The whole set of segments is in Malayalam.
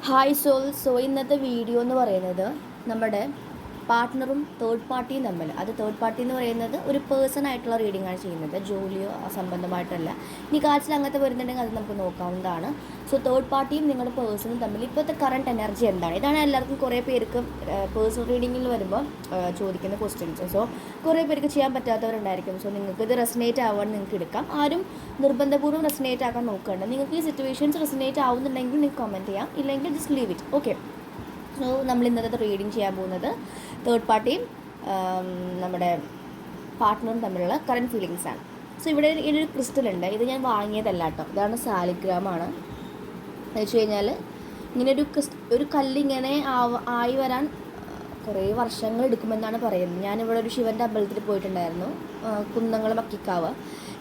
ഹായ് സോൾ സോ ഇന്നത്തെ വീഡിയോ എന്ന് പറയുന്നത് നമ്മുടെ പാർട്ട്ണറും തേർഡ് പാർട്ടിയും തമ്മിൽ. അത് തേർഡ് പാർട്ടി എന്ന് പറയുന്നത് ഒരു പേഴ്സൺ ആയിട്ടുള്ള റീഡിംഗ് ആണ് ചെയ്യുന്നത്. ജോലിയോ സംബന്ധമായിട്ടല്ല. ഇനി കാഴ്ചയിൽ അങ്ങനത്തെ വരുന്നുണ്ടെങ്കിൽ അത് നമുക്ക് നോക്കാവുന്നതാണ്. സോ തേർഡ് പാർട്ടിയും നിങ്ങളുടെ പേഴ്സണും തമ്മിൽ ഇപ്പോഴത്തെ കറണ്ട് എനർജി എന്താണ്? ഇതാണ് എല്ലാവർക്കും കുറേ പേർക്ക് പേഴ്സണൽ റീഡിങ്ങിൽ വരുമ്പോൾ ചോദിക്കുന്ന ക്വസ്റ്റ്യൻസ് സോ കുറേ പേർക്ക് ചെയ്യാൻ പറ്റാത്തവരുണ്ടായിരിക്കും. സോ നിങ്ങൾക്ക് ഇത് റെസനേറ്റ് ആവാൻ നിങ്ങൾക്ക് എടുക്കാം. ആരും നിർബന്ധപൂർവം റെസനേറ്റ് ആക്കാൻ നോക്കണ്ട. നിങ്ങൾക്ക് ഈ സിറ്റുവേഷൻസ് റെസനേറ്റ് ആവുന്നുണ്ടെങ്കിൽ നിങ്ങൾക്ക് കമന്റ് ചെയ്യാം. ഇല്ലെങ്കിൽ just leave it okay so നമ്മൾ ഇന്നത്തെ റീഡിങ് ചെയ്യാൻ പോകുന്നത് തേർഡ് പാർട്ടിയും നമ്മുടെ പാർട്ട്ണറും തമ്മിലുള്ള കറണ്ട് ഫീലിങ്സ് ആണ്. സോ ഇവിടെ ഒരു- ക്രിസ്റ്റൽ ഉണ്ട്. ഇത് ഞാൻ വാങ്ങിയതല്ല കേട്ടോ. ഇതാണ് സാലിഗ്രാമാണ് എന്ന് വെച്ച് കഴിഞ്ഞാൽ ഇങ്ങനെ ഒരു ഒരു കല്ലിങ്ങനെ ആയി വരാൻ കുറേ വർഷങ്ങൾ എടുക്കുമെന്നാണ് പറയുന്നത്. ഞാനിവിടെ ഒരു ശിവന്റെ അമ്പലത്തിൽ പോയിട്ടുണ്ടായിരുന്നു. കുന്നങ്ങൾ മക്കിക്കാവ്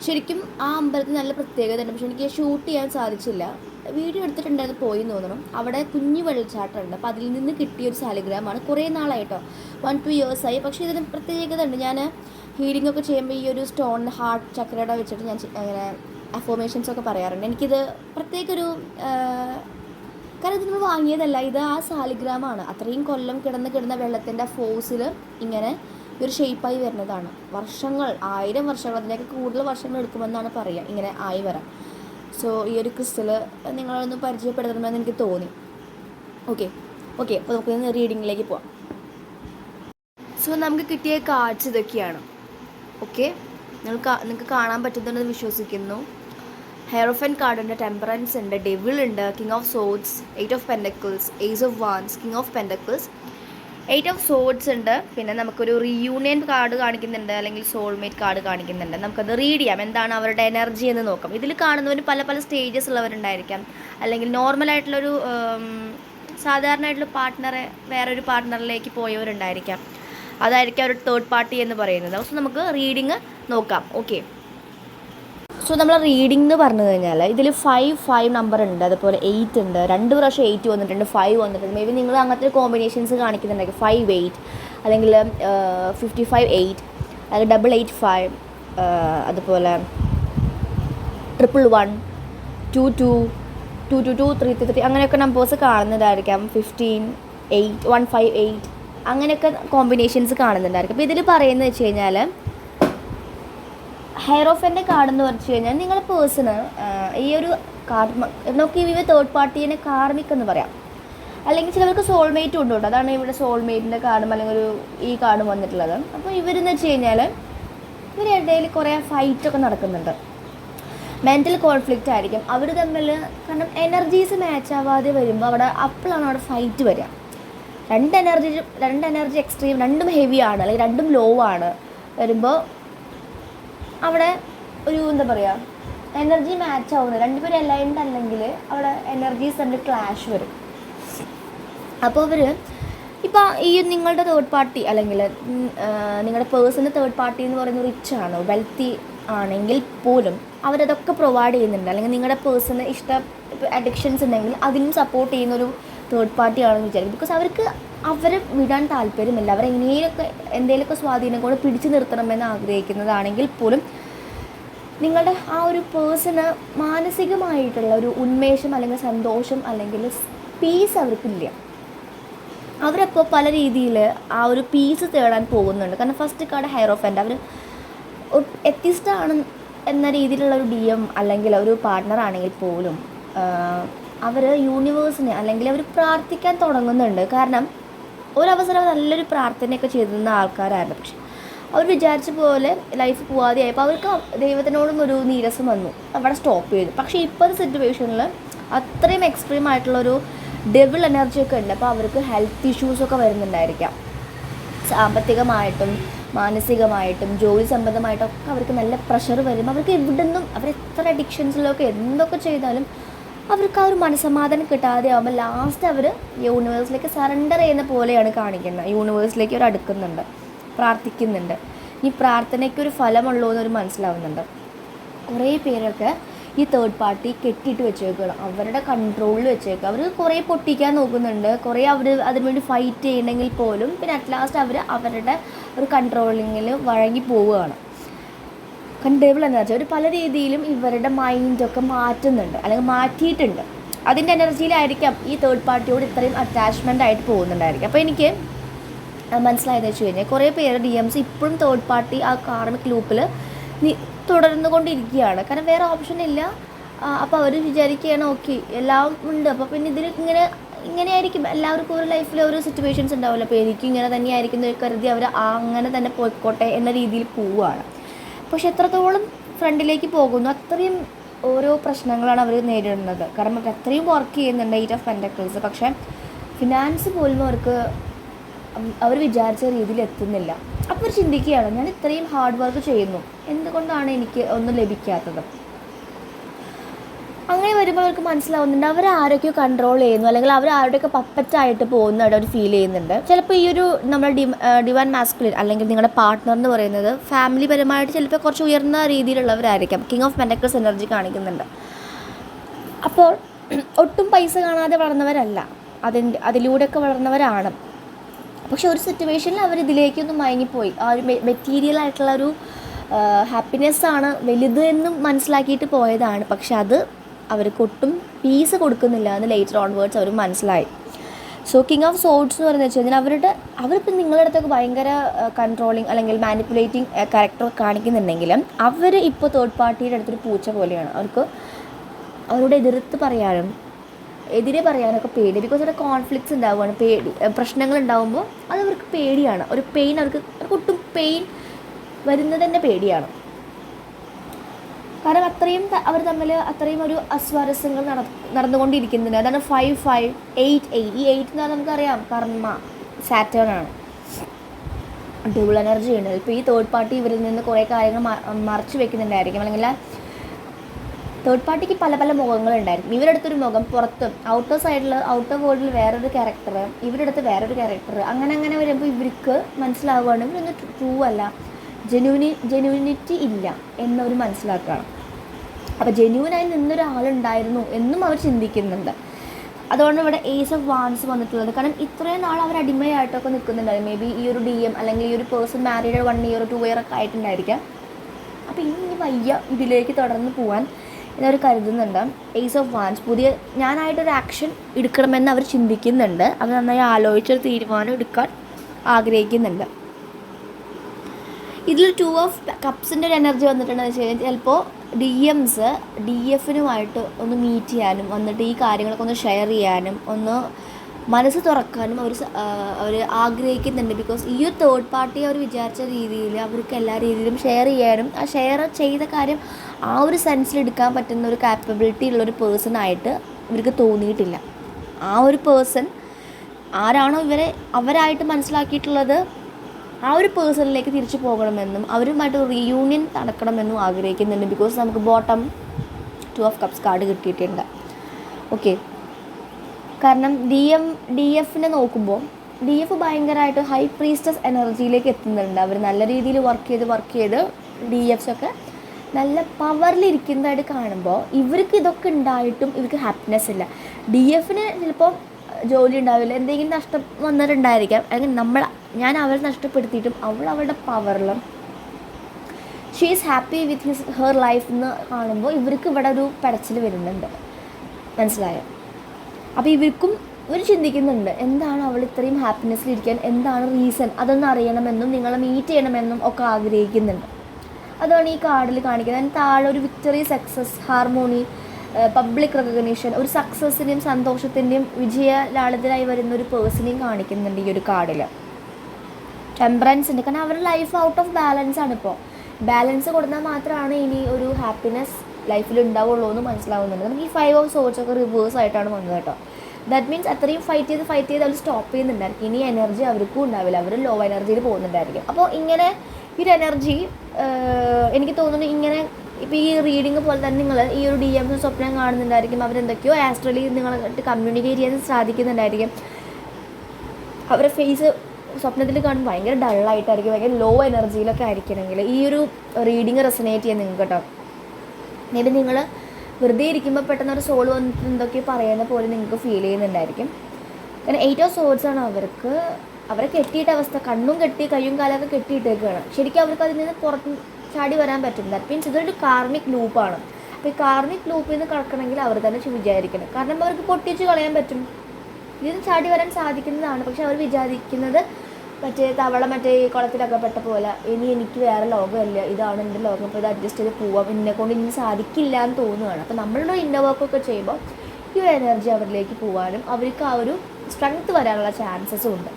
ശരിക്കും ആ അമ്പലത്തിൽ നല്ല പ്രത്യേകത ഉണ്ട്. പക്ഷെ എനിക്ക് ഷൂട്ട് ചെയ്യാൻ സാധിച്ചില്ല. വീഡിയോ എടുത്തിട്ടുണ്ടായിരുന്നു പോയി എന്ന് തോന്നണം അവിടെ കുഞ്ഞു വെള്ളച്ചാട്ടമുണ്ട് അപ്പോൾ അതിൽ നിന്ന് കിട്ടിയ ഒരു സാലിഗ്രാമാണ്. കുറേ നാളായിട്ടോ. വൺ ടു ഇയേഴ്സ് ആയി. പക്ഷേ ഇതിന് പ്രത്യേകത ഉണ്ട്. ഞാൻ ഹീലിംഗ് ഒക്കെ ചെയ്യുമ്പോൾ ഈ ഒരു സ്റ്റോൺ ഹാർട്ട് ചക്രയുടെ വെച്ചിട്ട് ഞാൻ അങ്ങനെ അഫോമേഷൻസ് ഒക്കെ പറയാറുണ്ട്. എനിക്കിത് പ്രത്യേക ഒരു കാരണം ഇത് വാങ്ങിയതല്ല ഇത് ആ സാലിഗ്രാമാണ്. അത്രയും കൊല്ലം കിടന്ന് കിടന്ന വെള്ളത്തിന്റെ ഫോഴ്സിൽ ഇങ്ങനെ ഒരു ഷേപ്പായി വരുന്നതാണ്. വർഷങ്ങൾ ആയിരം വർഷങ്ങൾ അതിനൊക്കെ കൂടുതൽ വർഷങ്ങൾ എടുക്കുമെന്നാണ് പറയുക ഇങ്ങനെ ആയി വരാൻ സോ ഈ ഒരു ക്രിസ്റ്റൽ നിങ്ങളൊന്ന് പരിചയപ്പെടുത്തണമെന്ന് എനിക്ക് തോന്നി. ഓക്കെ ഓക്കെ അപ്പോൾ നമുക്ക് റീഡിങ്ങിലേക്ക് പോവാം. സോ നമുക്ക് കിട്ടിയ കാർഡ്സ് ഇതൊക്കെയാണ്. ഓക്കെ നിങ്ങൾക്ക് നിങ്ങൾക്ക് കാണാൻ പറ്റുന്നുണ്ടെന്ന് വിശ്വസിക്കുന്നു. ഹെയർഫൻ കാർഡുണ്ട് ടെമ്പറൻസ് ഉണ്ട് ഡെവിൾ ഉണ്ട് king of swords eight of pentacles ace of wands king of pentacles eight of swords ഉണ്ട് പിന്നെ നമുക്കൊരു റീയൂണിയൻ കാർഡ് കാണിക്കുന്നുണ്ട് അല്ലെങ്കിൽ സോൾമേറ്റ് കാർഡ് കാണിക്കുന്നുണ്ട്. നമുക്കത് റീഡ് ചെയ്യാം എന്താണ് അവരുടെ എനർജി എന്ന് നോക്കാം. ഇതിൽ കാണുന്നവർ പല പല സ്റ്റേജസ് ഉള്ളവരുണ്ടായിരിക്കാം. അല്ലെങ്കിൽ നോർമലായിട്ടുള്ളൊരു സാധാരണയായിട്ടുള്ള പാർട്ട്ണറെ വേറൊരു പാർട്ട്ണറിലേക്ക് പോയവരുണ്ടായിരിക്കാം. അതായിരിക്കും ഒരു തേർഡ് പാർട്ടി എന്ന് പറയുന്നത്. അപ്പോൾ നമുക്ക് റീഡിങ് നോക്കാം. ഓക്കെ സോ നമ്മൾ റീഡിംഗ് എന്ന് പറഞ്ഞു കഴിഞ്ഞാൽ ഇതിൽ ഫൈവ് ഫൈവ് നമ്പർ ഉണ്ട്. അതുപോലെ എയ്റ്റ് ഉണ്ട്. രണ്ട് പ്രാവശ്യം എയ്റ്റ് വന്നിട്ടുണ്ട് ഫൈവ് വന്നിട്ടുണ്ട്. മേ ബി നിങ്ങൾ അങ്ങനത്തെ കോമ്പിനേഷൻസ് കാണിക്കുന്നുണ്ടെങ്കിൽ ഫൈവ് എയ്റ്റ് അല്ലെങ്കിൽ ഫിഫ്റ്റി ഫൈവ് എയ്റ്റ് അല്ലെങ്കിൽ ഡബിൾ എയ്റ്റ് ഫൈവ് അതുപോലെ triple one two two two two two three three three അങ്ങനെയൊക്കെ numbers കാണുന്നതായിരിക്കാം. Fifteen eight one five eight അങ്ങനെയൊക്കെ കോമ്പിനേഷൻസ് കാണുന്നുണ്ടായിരിക്കും. അപ്പോൾ ഇതിൽ പറയുന്നത് വെച്ച് കഴിഞ്ഞാൽ ഹെയർ ഓഫിന്റെ കാർഡ് എന്ന് പറഞ്ഞു കഴിഞ്ഞാൽ നിങ്ങളെ പേഴ്സണ് ഈ ഒരു കാർഡ് നമുക്ക് ഈ തേർഡ് പാർട്ടീനെ കാർമിക് എന്ന് പറയാം. അല്ലെങ്കിൽ ചിലവർക്ക് സോൾമേറ്റ് ഉണ്ട് കേട്ടോ. അതാണ് ഇവിടെ സോൾമേറ്റിന്റെ കാർഡും അല്ലെങ്കിൽ ഒരു ഈ കാർഡും വന്നിട്ടുള്ളത്. അപ്പോൾ ഇവരെന്ന് വെച്ച് കഴിഞ്ഞാൽ ഇവരിടയിൽ കുറേ ഫൈറ്റൊക്കെ നടക്കുന്നുണ്ട്. മെന്റൽ കോൺഫ്ലിക്റ്റ് ആയിരിക്കും. അവർ തമ്മിൽ കാരണം എനർജീസ് മാച്ച് ആവാതെ വരുമ്പോൾ അവിടെ അപ്പോഴാണ് അവിടെ ഫൈറ്റ് വരിക. രണ്ട് എനർജി രണ്ട് എനർജി എക്സ്ട്രീം രണ്ടും ഹെവി ആണ്. അല്ലെങ്കിൽ രണ്ടും ലോ ആണ്. വരുമ്പോൾ അവിടെ ഒരു എന്താ പറയുക എനർജി മാച്ച് ആവുന്നത് രണ്ടുപേരും അലൈൻഡ് അല്ലെങ്കിൽ അവിടെ എനർജീസ് തമ്മിൽ ക്ലാഷ് വരും. അപ്പോൾ അവർ ഇപ്പോൾ ഈ നിങ്ങളുടെ തേർഡ് പാർട്ടി അല്ലെങ്കിൽ നിങ്ങളുടെ പേഴ്സണൽ തേർഡ് പാർട്ടി എന്ന് പറയുന്നത് റിച്ച് ആണ് വെൽത്തി ആണെങ്കിൽ പോലും അവരതൊക്കെ പ്രൊവൈഡ് ചെയ്യുന്നുണ്ട്. അല്ലെങ്കിൽ നിങ്ങളുടെ പേഴ്സണൽ ഇഷ്ട അഡിക്ഷൻസ് ഉണ്ടെങ്കിൽ അതിനും സപ്പോർട്ട് ചെയ്യുന്ന ഒരു തേർഡ് പാർട്ടി ആണെന്ന് വിചാരിക്കും. ബിക്കോസ് അവർക്ക് അവരെ വിടാൻ താല്പര്യമില്ല. അവരെങ്ങനെയൊക്കെ എന്തെങ്കിലുമൊക്കെ സ്വാധീനം കൊണ്ട് പിടിച്ചു നിർത്തണമെന്ന് ആഗ്രഹിക്കുന്നതാണെങ്കിൽ പോലും നിങ്ങളുടെ ആ ഒരു പേഴ്സണ് മാനസികമായിട്ടുള്ള ഒരു ഉന്മേഷം അല്ലെങ്കിൽ സന്തോഷം അല്ലെങ്കിൽ പീസ് അവർക്കില്ല. അവരപ്പോൾ പല രീതിയിൽ ആ ഒരു പീസ് തേടാൻ പോകുന്നുണ്ട്. കാരണം ഫസ്റ്റ് കാർഡ് എന്റെ അവർ എത്തിസ്റ്റാണ് എന്ന രീതിയിലുള്ള ഒരു ഡി എം അല്ലെങ്കിൽ ഒരു പാർട്ട്ണർ ആണെങ്കിൽ പോലും അവർ യൂണിവേഴ്സിനെ അല്ലെങ്കിൽ അവർ പ്രാർത്ഥിക്കാൻ തുടങ്ങുന്നുണ്ട്. കാരണം ഒരവസരം നല്ലൊരു പ്രാർത്ഥനയൊക്കെ ചെയ്തിരുന്ന ആൾക്കാരായിരുന്നു. പക്ഷെ അവർ വിചാരിച്ച പോലെ ലൈഫ് പോവാതെ ആയപ്പോൾ അവർക്ക് ദൈവത്തിനോടും ഒരു നീരസം വന്നു. അവിടെ സ്റ്റോപ്പ് ചെയ്തു. പക്ഷേ ഇപ്പോഴത്തെ സിറ്റുവേഷനിൽ അത്രയും എക്സ്ട്രീം ആയിട്ടുള്ളൊരു ഡെവിൾ എനർജിയൊക്കെ ഉണ്ട്. അപ്പോൾ അവർക്ക് ഹെൽത്ത് ഇഷ്യൂസൊക്കെ വരുന്നുണ്ടായിരിക്കാം. സാമ്പത്തികമായിട്ടും മാനസികമായിട്ടും ജോലി സംബന്ധമായിട്ടൊക്കെ അവർക്ക് നല്ല പ്രഷർ വരും. അവർക്ക് എവിടെ നിന്നും അവർ എത്ര അഡിക്ഷൻസിലൊക്കെ എന്തൊക്കെ ചെയ്താലും അവർക്ക് ആ ഒരു മനസ്സമാധാനം കിട്ടാതെ ആകുമ്പോൾ ലാസ്റ്റ് അവർ യൂണിവേഴ്സിലേക്ക് സറണ്ടർ ചെയ്യുന്ന പോലെയാണ് കാണിക്കുന്നത്. യൂണിവേഴ്സിലേക്ക് അവർ അടുക്കുന്നുണ്ട്. പ്രാർത്ഥിക്കുന്നുണ്ട്. ഈ പ്രാർത്ഥനയ്ക്ക് ഒരു ഫലമുള്ളൂ എന്നൊരു മനസ്സിലാവുന്നുണ്ട്. കുറേ പേരൊക്കെ ഈ തേർഡ് പാർട്ടി കെട്ടിയിട്ട് വെച്ചേക്കണം അവരുടെ കൺട്രോളിൽ വെച്ചേക്കുക അവർ കുറേ പൊട്ടിക്കാൻ നോക്കുന്നുണ്ട്. കുറേ അവർ അതിനുവേണ്ടി ഫൈറ്റ് ചെയ്യണമെങ്കിൽ പോലും. പിന്നെ അറ്റ് ലാസ്റ്റ് അവർ അവരുടെ ഒരു കൺട്രോളിങ്ങിൽ വഴങ്ങി പോവുകയാണ്. കണ്ടേബിൾ വെച്ചാൽ അവർ പല രീതിയിലും ഇവരുടെ മൈൻഡൊക്കെ മാറ്റുന്നുണ്ട് അല്ലെങ്കിൽ മാറ്റിയിട്ടുണ്ട്. അതിന്റെ എനർജിയിലായിരിക്കാം ഈ തേർഡ് പാർട്ടിയോട് ഇത്രയും അറ്റാച്ച്മെന്റ് ആയിട്ട് പോകുന്നുണ്ടായിരിക്കും അപ്പോൾ എനിക്ക് മനസ്സിലായത് വെച്ച് കഴിഞ്ഞാൽ കുറേ പേര് ഡി എംസ് ഇപ്പോഴും തേർഡ് പാർട്ടി ആ കാർമിക് ലൂപ്പിൽ തുടർന്നു കൊണ്ടിരിക്കുകയാണ് കാരണം വേറെ ഓപ്ഷൻ ഇല്ല. അപ്പോൾ അവർ വിചാരിക്കുകയാണ് ഓക്കെ എല്ലാം ഉണ്ട്. അപ്പോൾ പിന്നെ ഇതിൽ ഇങ്ങനെ ഇങ്ങനെയായിരിക്കും. എല്ലാവർക്കും ഒരു ലൈഫിൽ ഓരോ സിറ്റുവേഷൻസ് ഉണ്ടാവില്ല അപ്പോൾ എനിക്കും ഇങ്ങനെ തന്നെയായിരിക്കും എന്ന് കരുതി അവർ അങ്ങനെ തന്നെ പോയിക്കോട്ടെ എന്ന രീതിയിൽ പോവുകയാണ്. പക്ഷെ എത്രത്തോളം ഫ്രണ്ടിലേക്ക് പോകുന്നു അത്രയും ഓരോ പ്രശ്നങ്ങളാണ് അവർ നേരിടുന്നത്. കാരണം അവർ അത്രയും വർക്ക് ചെയ്യുന്നുണ്ട് എയ്റ്റ് ഓഫ് പെന്റക്കിൾസ് പക്ഷേ ഫിനാൻസ് പോലും അവർക്ക് അവർ വിചാരിച്ച രീതിയിൽ എത്തുന്നില്ല. അപ്പോൾ ചിന്തിക്കുകയാണ് ഞാൻ ഇത്രയും ഹാർഡ് വർക്ക് ചെയ്യുന്നു. എന്തുകൊണ്ടാണ് എനിക്ക് ഒന്നും ലഭിക്കാത്തത്? അങ്ങനെ വരുമ്പോൾ അവർക്ക് മനസ്സിലാവുന്നുണ്ട്. അവർ ആരൊക്കെയോ കൺട്രോൾ ചെയ്യുന്നു. അല്ലെങ്കിൽ അവർ ആരുടെയൊക്കെ പപ്പറ്റായിട്ട് പോകുന്ന അവർ ഫീൽ ചെയ്യുന്നുണ്ട്. ചിലപ്പോൾ ഈ ഒരു നമ്മൾ ഡി ഡിവാൻ മാസ്കുലിൻ അല്ലെങ്കിൽ നിങ്ങളുടെ പാർട്ട്ണർ എന്ന് പറയുന്നത് ഫാമിലി പരമായിട്ട് ചിലപ്പോൾ കുറച്ച് ഉയർന്ന രീതിയിലുള്ളവരായിരിക്കാം. കിങ് ഓഫ് മെനക്കൽസ് എനർജി കാണിക്കുന്നുണ്ട്. അപ്പോൾ ഒട്ടും പൈസ കാണാതെ വളർന്നവരല്ല. അതിന്റെ അതിലൂടെയൊക്കെ വളർന്നവരാണ്. പക്ഷെ ഒരു സിറ്റുവേഷനിൽ അവർ ഇതിലേക്കൊന്ന് മയങ്ങിപ്പോയി. ആ ഒരു മെറ്റീരിയൽ ആയിട്ടുള്ള ഒരു ഹാപ്പിനെസ്സാണ് വലുത് എന്നും മനസ്സിലാക്കിയിട്ട് പോയതാണ്. പക്ഷെ അത് അവർക്ക് ഒട്ടും പീസ് കൊടുക്കുന്നില്ല എന്ന് ലേറ്റർ ഓൺവേർഡ്സ് അവർ മനസ്സിലായി. സോ കിങ് ഓഫ് സോഡ്സ് എന്ന് പറയുന്നത് വെച്ച് കഴിഞ്ഞാൽ അവരുടെ അവരിപ്പോൾ നിങ്ങളുടെ അടുത്തൊക്കെ ഭയങ്കര കൺട്രോളിങ് അല്ലെങ്കിൽ മാനിപ്പുലേറ്റിംഗ് ക്യാരക്ടർ കാണിക്കുന്നുണ്ടെങ്കിലും അവർ ഇപ്പോൾ തേർഡ് പാർട്ടിയുടെ അടുത്തൊരു പൂച്ച പോലെയാണ്. അവർക്ക് അവരോട് എതിർത്ത് പറയാനും എതിരെ പറയാനൊക്കെ പേടി. ബിക്കോസ് അവിടെ കോൺഫ്ലിക്ട്സ് ഉണ്ടാവുകയാണ്. പേടി പ്രശ്നങ്ങൾ ഉണ്ടാകുമ്പോൾ അത് അവർക്ക് പേടിയാണ്. ഒരു പെയിൻ അവർക്ക് അവർക്ക് ഒട്ടും പെയിൻ വരുന്നത് തന്നെ പേടിയാണ്. കാരണം അത്രയും അവർ തമ്മിൽ അത്രയും ഒരു അസ്വാരസ്യങ്ങൾ നട നടന്നുകൊണ്ടിരിക്കുന്നുണ്ട്. അതാണ് ഫൈവ് ഫൈവ് എയ്റ്റ് എയ്റ്റ് ഈ എയ്റ്റ് എന്ന് പറഞ്ഞാൽ നമുക്കറിയാം. കർമ്മ സാറ്റേൺ ആണ്. ഡബിൾ എനർജി ഉണ്ട്. ഇപ്പോൾ ഈ തേർഡ് പാർട്ടി ഇവരിൽ നിന്ന് കുറേ കാര്യങ്ങൾ മറച്ചു വെക്കുന്നുണ്ടായിരിക്കും. അല്ലെങ്കിൽ തേർഡ് പാർട്ടിക്ക് പല പല മുഖങ്ങളുണ്ടായിരിക്കും. ഇവരുടെ അടുത്തൊരു മുഖം പുറത്ത് ഔട്ടർ സൈഡിൽ ഔട്ടർ വേൾഡിൽ വേറൊരു ക്യാരക്ടർ ഇവരുടെ അടുത്ത് വേറൊരു ക്യാരക്ടർ അങ്ങനെ അങ്ങനെ വരുമ്പോൾ ഇവർക്ക് മനസ്സിലാവുകയാണ്. ഇവരൊന്നും ട്രൂ അല്ല. ജെന്യൂനി ജെന്യൂനിറ്റി ഇല്ല എന്നവർ മനസ്സിലാക്കുകയാണ് അപ്പോൾ ജെന്യൂനായി നിന്നൊരാളുണ്ടായിരുന്നു എന്നും അവർ ചിന്തിക്കുന്നുണ്ട്. അതുകൊണ്ട് ഇവിടെ ഏസ് ഓഫ് വാൻസ് വന്നിട്ടുള്ളത്. കാരണം ഇത്രയും നാൾ അവർ അടിമയായിട്ടൊക്കെ നിൽക്കുന്നുണ്ടായിരുന്നു. മേ ബി ഈ ഒരു ഡി എം അല്ലെങ്കിൽ ഈ ഒരു person married one year two year ഒക്കെ ആയിട്ടുണ്ടായിരിക്കാം. അപ്പോൾ ഇനി വയ്യ ഇതിലേക്ക് തുടർന്ന് പോകാൻ എന്നവർ കരുതുന്നുണ്ട്. ഏസ് ഓഫ് വാൻസ് പുതിയ ഞാനായിട്ടൊരു ആക്ഷൻ എടുക്കണമെന്ന് അവർ ചിന്തിക്കുന്നുണ്ട്. അത് നന്നായി ആലോചിച്ചൊരു തീരുമാനം എടുക്കാൻ ആഗ്രഹിക്കുന്നുണ്ട്. ഇതിൽ ടു ഓഫ് കപ്സിന്റെ ഒരു എനർജി വന്നിട്ടുണ്ടെന്ന് വെച്ച് കഴിഞ്ഞാൽ ചിലപ്പോൾ ഡി എംസ് ഡി എഫിനുമായിട്ട് ഒന്ന് മീറ്റ് ചെയ്യാനും വന്നിട്ട് ഈ കാര്യങ്ങളൊക്കെ ഒന്ന് ഷെയർ ചെയ്യാനും ഒന്ന് മനസ്സ് തുറക്കാനും അവർ അവർ ആഗ്രഹിക്കുന്നുണ്ട്. ബിക്കോസ് ഈ ഒരു തേർഡ് പാർട്ടി അവർ വിചാരിച്ച രീതിയിൽ അവർക്ക് എല്ലാ രീതിയിലും ഷെയർ ചെയ്യാനും ആ ഷെയർ ചെയ്ത കാര്യം ആ ഒരു സെൻസിൽ എടുക്കാൻ പറ്റുന്ന ഒരു കാപ്പബിലിറ്റി ഉള്ളൊരു പേഴ്സൺ ആയിട്ട് ഇവർക്ക് തോന്നിയിട്ടില്ല. ആ ഒരു പേഴ്സൺ ആരാണോ ഇവരെ അവരായിട്ട് മനസ്സിലാക്കിയിട്ടുള്ളത് ആ ഒരു പേഴ്സണിലേക്ക് തിരിച്ചു പോകണമെന്നും അവരുമായിട്ട് റീയൂണിയൻ നടക്കണമെന്നും ആഗ്രഹിക്കുന്നുണ്ട്. ബിക്കോസ് നമുക്ക് bottom two of cups card കിട്ടിയിട്ടുണ്ട്. ഓക്കെ കാരണം ഡി എം ഡി എഫിനെ നോക്കുമ്പോൾ ഡി എഫ് ഭയങ്കരമായിട്ട് ഹൈ പ്രീസ്റ്റസ് എനർജിയിലേക്ക് എത്തുന്നുണ്ട്. അവർ നല്ല രീതിയിൽ വർക്ക് ചെയ്ത് വർക്ക് ചെയ്ത് ഡി എഫ്സ് ഒക്കെ നല്ല പവറിലിരിക്കുന്നതായിട്ട് കാണുമ്പോൾ ഇവർക്ക് ഇതൊക്കെ ഉണ്ടായിട്ടും ഇവർക്ക് ഹാപ്പിനെസ് ഇല്ല. ഡി എഫിന് ചിലപ്പോൾ ജോലി ഉണ്ടാവില്ല. എന്തെങ്കിലും നഷ്ടം വന്നിട്ടുണ്ടായിരിക്കാം. അല്ലെങ്കിൽ നമ്മൾ ഞാൻ അവരെ നഷ്ടപ്പെടുത്തിയിട്ടും അവൾ അവളുടെ പവറിലും she is happy with his her life എന്ന് കാണുമ്പോൾ ഇവർക്ക് ഇവിടെ ഒരു പടച്ചിൽ വരുന്നുണ്ട്. മനസ്സിലായോ? അപ്പോൾ ഇവർക്കും ഇവർ ചിന്തിക്കുന്നുണ്ട് എന്താണ് അവൾ ഇത്രയും ഹാപ്പിനെസ്സിലിരിക്കാൻ എന്താണ് റീസൺ അതൊന്നും അറിയണമെന്നും നിങ്ങളെ മീറ്റ് ചെയ്യണമെന്നും ഒക്കെ ആഗ്രഹിക്കുന്നുണ്ട്. അതാണ് ഈ കാർഡിൽ കാണിക്കുന്നത്. അതിന് താഴെ ഒരു victory success harmony public recognition ഒരു സക്സസ്സിന്റെയും സന്തോഷത്തിന്റെയും വിജയ ലാളിതരായി വരുന്ന ഒരു പേഴ്സണെയും കാണിക്കുന്നുണ്ട് ഈ ഒരു കാർഡിൽ ടെമ്പറൻസ് ഉണ്ട് കാരണം അവരുടെ ലൈഫ് ഔട്ട് ഓഫ് ബാലൻസ് ആണ് ഇപ്പോൾ ബാലൻസ് കൊടുത്താൽ മാത്രമാണ് ഇനി ഒരു ഹാപ്പിനെസ് ലൈഫിൽ ഉണ്ടാവുള്ളൂ എന്ന് മനസ്സിലാവുന്നുണ്ട്. നമുക്ക് ഈ ഫൈവ് ഓഫ് സോഴ്സ് ഒക്കെ റിവേഴ്സ് ആയിട്ടാണ് വന്നത് കേട്ടോ. ദാറ്റ് മീൻസ് അത്രയും ഫൈറ്റ് ചെയ്ത് ഫൈറ്റ് ചെയ്ത് അവർ സ്റ്റോപ്പ് ചെയ്യുന്നുണ്ടായിരിക്കും. ഇനി എനർജി അവർക്കും ഉണ്ടാവില്ല. അവർ ലോ എനർജിയിൽ പോകുന്നുണ്ടായിരിക്കും. അപ്പോൾ ഇങ്ങനെ ഈ ഒരു എനർജി എനിക്ക് തോന്നുന്നു ഇങ്ങനെ ഇപ്പോൾ ഈ റീഡിംഗ് പോലെ തന്നെ നിങ്ങൾ ഈ ഒരു ഡി എം സ്വപ്നം കാണുന്നുണ്ടായിരിക്കും. അവരെന്തൊക്കെയോ ആസ്ട്രലി നിങ്ങളായിട്ട് കമ്മ്യൂണിക്കേറ്റ് ചെയ്യാൻ സാധിക്കുന്നുണ്ടായിരിക്കും. അവരുടെ ഫേസ് സ്വപ്നത്തിൽ കാണുമ്പോൾ ഭയങ്കര ഡള്ളായിട്ടായിരിക്കും ഭയങ്കര ലോ എനർജിയിലൊക്കെ ആയിരിക്കണമെങ്കിൽ ഈ ഒരു റീഡിങ് റെസനേറ്റ് ചെയ്യാൻ നിങ്ങൾക്ക് കേട്ടോ. മേബി നിങ്ങൾ വെറുതെ ഇരിക്കുമ്പോൾ പെട്ടെന്ന് ഒരു സോൾ വന്നിട്ട് എന്തൊക്കെ പറയുന്ന പോലെ നിങ്ങൾക്ക് ഫീൽ ചെയ്യുന്നുണ്ടായിരിക്കും. കാരണം എയ്റ്റ് ഓഫ് സോൾസ് ആണ് അവർക്ക്. അവരെ കെട്ടിയിട്ട അവസ്ഥ. കണ്ണും കെട്ടി കയ്യും കാലൊക്കെ കെട്ടിയിട്ടേക്കാണ് ശരിക്കും അവർക്ക് അതിൽ നിന്ന് പുറത്ത് ചാടി വരാൻ പറ്റും ദാറ്റ് മീൻസ് ഇതൊരു കാർമിക് ലൂപ്പാണ് അപ്പോൾ ഈ കാർമിക് ലൂപ്പിൽ നിന്ന് കടക്കണമെങ്കിൽ അവർ തന്നെ വിചാരിക്കണം. കാരണം അവർക്ക് പൊട്ടിച്ച് കളയാൻ പറ്റും. ഇതിന് ചാടി വരാൻ സാധിക്കുന്നതാണ്. പക്ഷെ അവർ വിചാരിക്കുന്നത് മറ്റേ തവള മറ്റേ ഈ കുളത്തിലൊക്കെ പെട്ട പോലെ ഇനി എനിക്ക് വേറെ ലോകമല്ല. ഇതാണ് എന്റെ ലോകം. അപ്പോൾ ഇത് അഡ്ജസ്റ്റ് ചെയ്ത് പോവാം. എന്നെ കൊണ്ട് ഇനി സാധിക്കില്ല എന്ന് തോന്നുകയാണ്. അപ്പോൾ നമ്മളുടെ ഇന്നർ വർക്കൊക്കെ ചെയ്യുമ്പോൾ ഈ ഒരു എനർജി അവരിലേക്ക് പോകാനും അവർക്ക് ആ ഒരു സ്ട്രെങ്ത് വരാനുള്ള ചാൻസസും ഉണ്ട്.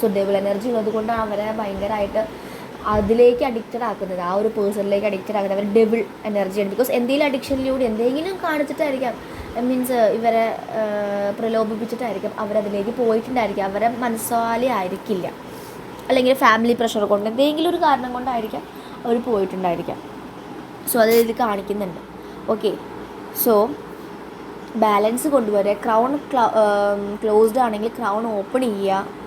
സോ ഡെവിൾ എനർജി ഉള്ളത് കൊണ്ടാണ് അവരെ ഭയങ്കരമായിട്ട് അതിലേക്ക് അഡിക്റ്റഡ് ആക്കുന്നത് ആ ഒരു പേഴ്സണിലേക്ക് അഡിക്റ്റഡ് ആക്കുന്നത് അവർ ഡബിൾ ആണ്. ബിക്കോസ് എന്തെങ്കിലും അഡിക്ഷനിലൂടെ എന്തെങ്കിലും കാണിച്ചിട്ടായിരിക്കാം മീൻസ് ഇവരെ പ്രലോഭിപ്പിച്ചിട്ടായിരിക്കും അവരതിലേക്ക് പോയിട്ടുണ്ടായിരിക്കും അവരെ മനസ്സാലി ആയിരിക്കില്ല. അല്ലെങ്കിൽ ഫാമിലി പ്രഷർ കൊണ്ട് എന്തെങ്കിലും ഒരു കാരണം കൊണ്ടായിരിക്കാം അവർ പോയിട്ടുണ്ടായിരിക്കാം. സോ അത് ഇതിൽ കാണിക്കുന്നുണ്ട്. ഓക്കെ സോ ബാലൻസ് കൊണ്ടുവരിക. ക്രൗൺ ക്ലോസ്ഡ് ആണെങ്കിൽ ക്രൗൺ ഓപ്പൺ ചെയ്യുക.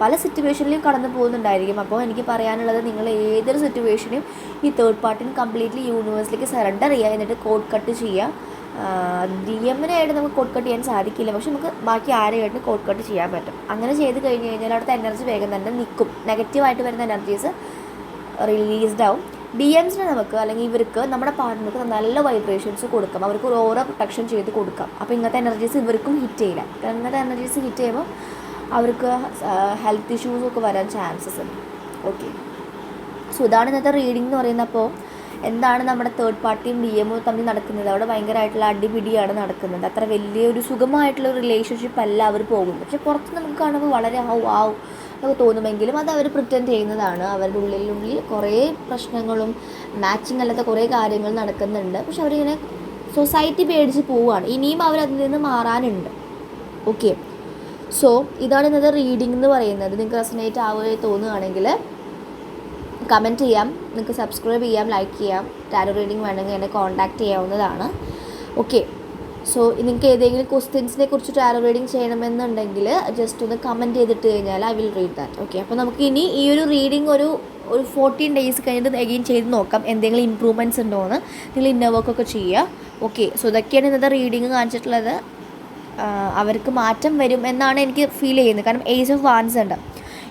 പല സിറ്റുവേഷനിലും കടന്നു പോകുന്നുണ്ടായിരിക്കും. അപ്പോൾ എനിക്ക് പറയാനുള്ളത് നിങ്ങൾ ഏതൊരു സിറ്റുവേഷനും ഈ തേർഡ് പാർട്ടിന് കംപ്ലീറ്റ്ലി യൂണിവേഴ്സിലേക്ക് സറണ്ടർ ചെയ്യുക എന്നിട്ട് കോഡ് കട്ട് ചെയ്യുക. ഡി എമ്മിനായിട്ട് നമുക്ക് കോഡ് കട്ട് ചെയ്യാൻ സാധിക്കില്ല. പക്ഷെ നമുക്ക് ബാക്കി ആരെയായിട്ട് കോഡ് കട്ട് ചെയ്യാൻ പറ്റും. അങ്ങനെ ചെയ്ത് കഴിഞ്ഞ് കഴിഞ്ഞാൽ അവിടുത്തെ എനർജി വേഗം തന്നെ നിൽക്കും. നെഗറ്റീവായിട്ട് വരുന്ന എനർജീസ് റിലീസ്ഡ് ആവും. ഡി എംസിന് നമുക്ക് അല്ലെങ്കിൽ ഇവർക്ക് നമ്മുടെ പാർട്ട്ണർക്ക് നല്ല വൈബ്രേഷൻസ് കൊടുക്കാം. അവർക്ക് ഒരു ഓരോ പ്രൊട്ടക്ഷൻ ചെയ്ത് കൊടുക്കാം. അപ്പോൾ ഇങ്ങനത്തെ എനർജീസ് ഇവർക്കും ഹിറ്റ് ചെയ്യില്ല. ഇങ്ങനത്തെ എനർജീസ് ഹിറ്റ് ചെയ്യുമ്പോൾ അവർക്ക് ഹെൽത്ത് ഇഷ്യൂസൊക്കെ വരാൻ ചാൻസസ് ഉണ്ട്. ഓക്കെ സോ ഇതാണ് ഇന്നത്തെ റീഡിംഗ് എന്ന് പറയുന്നപ്പോൾ എന്താണ് നമ്മുടെ തേർഡ് പാർട്ടിയും ഡി എമ്മും തമ്മിൽ നടക്കുന്നത്? അവിടെ ഭയങ്കരമായിട്ടുള്ള അടിപിടിയാണ് നടക്കുന്നത്. അത്ര വലിയൊരു സുഖമായിട്ടുള്ള റിലേഷൻഷിപ്പ് അല്ല അവർ പോകുന്നത്. പക്ഷെ പുറത്ത് നമുക്ക് കാണുമ്പോൾ വളരെ ഹൗ ആവും എന്നൊക്കെ തോന്നുമെങ്കിലും അത് അവർ പ്രിറ്റൻഡ് ചെയ്യുന്നതാണ്. അവരുടെ ഉള്ളിലുള്ളിൽ കുറേ പ്രശ്നങ്ങളും മാച്ചിങ് അല്ലാത്ത കുറേ കാര്യങ്ങൾ നടക്കുന്നുണ്ട്. പക്ഷെ അവരിങ്ങനെ സൊസൈറ്റി പേടിച്ച് പോവുകയാണ്. ഇനിയും അവരതിൽ നിന്ന് മാറാനുണ്ട്. ഓക്കെ സോ ഇതാണ് ഇന്നത്തെ റീഡിംഗ് എന്ന് പറയുന്നത്. നിങ്ങൾക്ക് റെസനേറ്റ് ആവുകയോ തോന്നുകയാണെങ്കിൽ കമന്റ് ചെയ്യാം. നിങ്ങൾക്ക് സബ്സ്ക്രൈബ് ചെയ്യാം ലൈക്ക് ചെയ്യാം. ടാരോ റീഡിംഗ് വേണമെങ്കിൽ എന്നെ കോൺടാക്റ്റ് ചെയ്യാവുന്നതാണ്. ഓക്കെ സോ നിങ്ങൾക്ക് ഏതെങ്കിലും ക്വസ്റ്റ്യൻസിനെ കുറിച്ച് ടാരോ റീഡിംഗ് ചെയ്യണമെന്നുണ്ടെങ്കിൽ ജസ്റ്റ് ഒന്ന് കമന്റ് ചെയ്തിട്ട് കഴിഞ്ഞാൽ I will read that okay അപ്പോൾ നമുക്ക് ഇനി ഈ ഒരു റീഡിംഗ് ഒരു ഒരു ഫോർട്ടീൻ ഡേയ്സ് കഴിഞ്ഞിട്ട് എഗെയിൻ ചെയ്ത് നോക്കാം. എന്തെങ്കിലും ഇമ്പ്രൂവ്മെന്റ്സ് ഉണ്ടോ എന്ന്. നിങ്ങൾ ഇന്നർ വർക്കൊക്കെ ചെയ്യുക. ഓക്കെ സോ ഇതൊക്കെയാണ് ഇന്നത്തെ റീഡിങ് കാണിച്ചിട്ടുള്ളത്. അവർക്ക് മാറ്റം വരും എന്നാണ് എനിക്ക് ഫീൽ ചെയ്യുന്നത്. കാരണം ഏജ് ഓഫ് വാൻസ് ഉണ്ട്.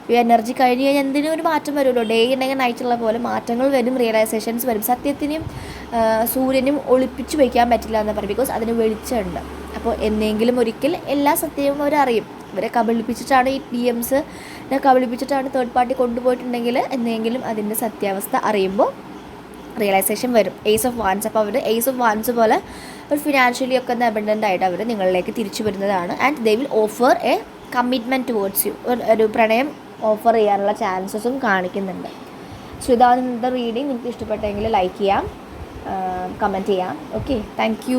ഈ എനർജി കഴിഞ്ഞ് കഴിഞ്ഞാൽ എന്തിനും ഒരു മാറ്റം വരുമല്ലോ. ഡേ ഉണ്ടെങ്കിൽ നൈറ്റുള്ള പോലെ മാറ്റങ്ങൾ വരും റിയലൈസേഷൻസ് വരും. സത്യത്തിനും സൂര്യനും ഒളിപ്പിച്ച് വയ്ക്കാൻ പറ്റില്ല എന്ന് പറയും. ബിക്കോസ് അതിന് വെളിച്ചമുണ്ട്. അപ്പോൾ എന്നെങ്കിലും ഒരിക്കൽ എല്ലാ സത്യവും അവരറിയും ഇവരെ കബളിപ്പിച്ചിട്ടാണ് ഈ പി എംസ് കബളിപ്പിച്ചിട്ടാണ് തേർഡ് പാർട്ടി കൊണ്ടുപോയിട്ടുണ്ടെങ്കിൽ എന്നെങ്കിലും അതിന്റെ സത്യാവസ്ഥ അറിയുമ്പോൾ റിയലൈസേഷൻ വരും. എയ്സ് ഓഫ് വാൻസ് അപ്പോൾ അവർ എയ്സ് ഓഫ് വാൻസ് പോലെ ഒരു ഫിനാൻഷ്യലി ഒക്കെ അബൻഡന്റ് ആയിട്ട് അവർ നിങ്ങളിലേക്ക് തിരിച്ചു വരുന്നതാണ്. And they will offer a commitment towards you ഒരു പ്രണയം ഓഫർ ചെയ്യാനുള്ള ചാൻസസും കാണിക്കുന്നുണ്ട്. സോ ഇതാണ് ഇന്നത്തെ റീഡിങ് നിങ്ങൾക്ക് ഇഷ്ടപ്പെട്ടെങ്കിൽ ലൈക്ക് ചെയ്യാം കമന്റ് ചെയ്യാം. Okay thank